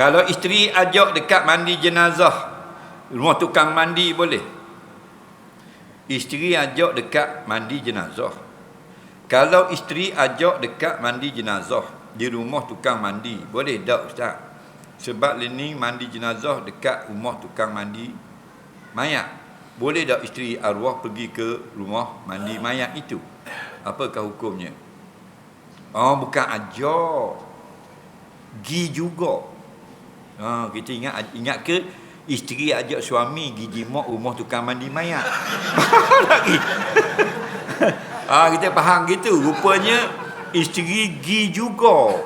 Kalau isteri ajak dekat mandi jenazah, rumah tukang mandi boleh. Isteri ajak dekat mandi jenazah. Kalau isteri ajak dekat mandi jenazah di rumah tukang mandi, boleh tak ustaz? Sebab ini mandi jenazah dekat rumah tukang mandi mayat. Boleh tak isteri arwah pergi ke rumah mandi mayat itu? Apakah hukumnya? Oh, bukan ajak. Gi juga. Ha, kita ingat ingat ke isteri ajak suami pergi jimak rumah tukang mandi mayat. Lagi. ah kita faham gitu. Rupanya isteri pergi juga.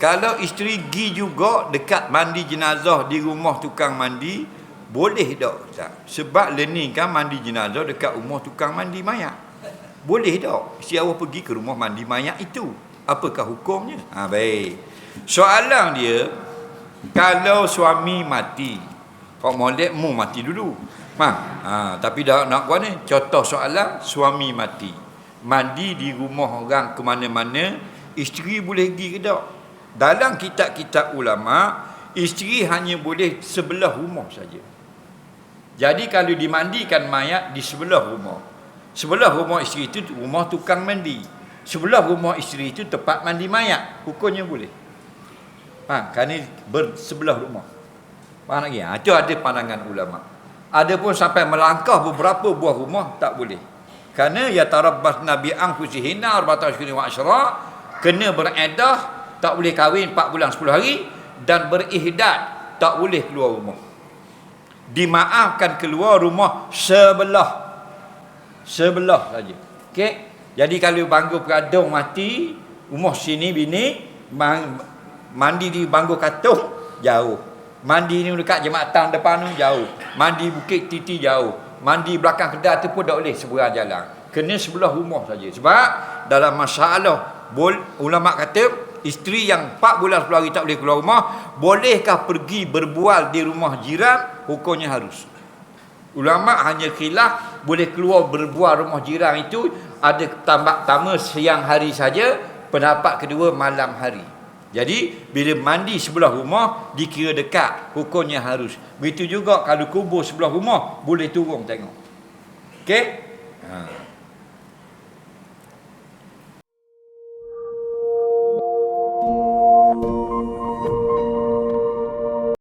Kalau isteri pergi juga dekat mandi jenazah di rumah tukang mandi, boleh tak Ustaz? Sebab learning kan mandi jenazah dekat rumah tukang mandi mayat. Boleh tak? Si awak pergi ke rumah mandi mayat itu. Apakah hukumnya? Ha, baik. Soalan dia, kalau suami mati, kau molek mu mati dulu. Ma, ha, tapi dah nak buat ni. Contoh soalan, suami mati. Mandi di rumah orang ke mana-mana, isteri boleh pergi ke tak? Dalam kitab-kitab ulama, isteri hanya boleh sebelah rumah saja. Jadi kalau dimandikan mayat di sebelah rumah. Sebelah rumah isteri itu rumah tukang mandi. Sebelah rumah isteri itu tempat mandi mayat. Hukumnya boleh. Ha, kerana bersebelah rumah. Faham lagi? Ha, itu ada pandangan ulama. Ada pun sampai melangkah beberapa buah rumah tak boleh. Kerana ya tarabbas nabi anfusihina arba'ata ashhurin wa asyra kena beredah tak boleh kahwin 4 bulan 10 hari dan berihdad tak boleh keluar rumah dimaafkan keluar rumah sebelah sebelah saja okey jadi kalau bangku peradung mati rumah sini bini mandi di bangku katung jauh. Mandi ni dekat jembatan depan tu jauh. Mandi bukit titi jauh. Mandi belakang kedai tu pun tak boleh seberang jalan. Kena sebelah rumah saja. Sebab dalam masalah ulama kata isteri yang 4 bulan 10 hari tak boleh keluar rumah bolehkah pergi berbual di rumah jiran? Hukumnya harus. Ulama hanya khilaf boleh keluar berbual rumah jiran itu ada tambah pertama siang hari saja pendapat kedua malam hari jadi bila mandi sebelah rumah dikira dekat hukumnya harus. Begitu juga kalau kubur sebelah rumah boleh turun tengok. Okey? Ha